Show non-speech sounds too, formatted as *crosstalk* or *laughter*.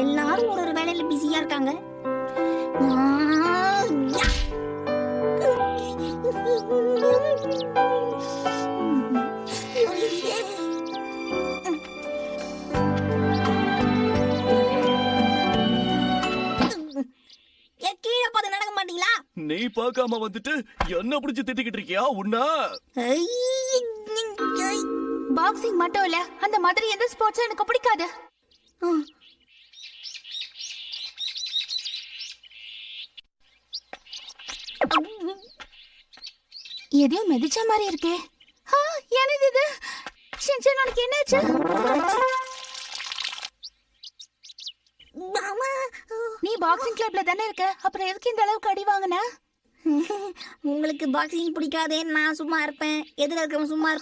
எல்லாரும் ஒரு ஒரு வேலையில பிஸியா இருக்காங்க. நீ பார்க்காம வந்துட்டு என்ன பிடிச்சு திட்டிக்கிட்டு இருக்கியா உன்னா? பாக்ஸிங் மட்டும் இல்ல அந்த மாதிரி எந்த ஸ்போர்ட்ஸும் எனக்கு பிடிக்காது. எதையும் மெதிச்ச மாதிரி இருக்கே. எனது என்னது இது? சின்சன் உனக்கு என்னாச்சு? நீ பாக்ஸிங் கிளப்ல தானே இருக்க? அப்புறம் எதுக்கு இந்த அளவுக்கு அடி வாங்கின? *laughs* உங்களுக்கு பாக்ஸிங் பிடிக்காதேன்னு நான் சும்மா இருப்பேன். எதிர இருக்கவன் சும்மா இருப்பேன்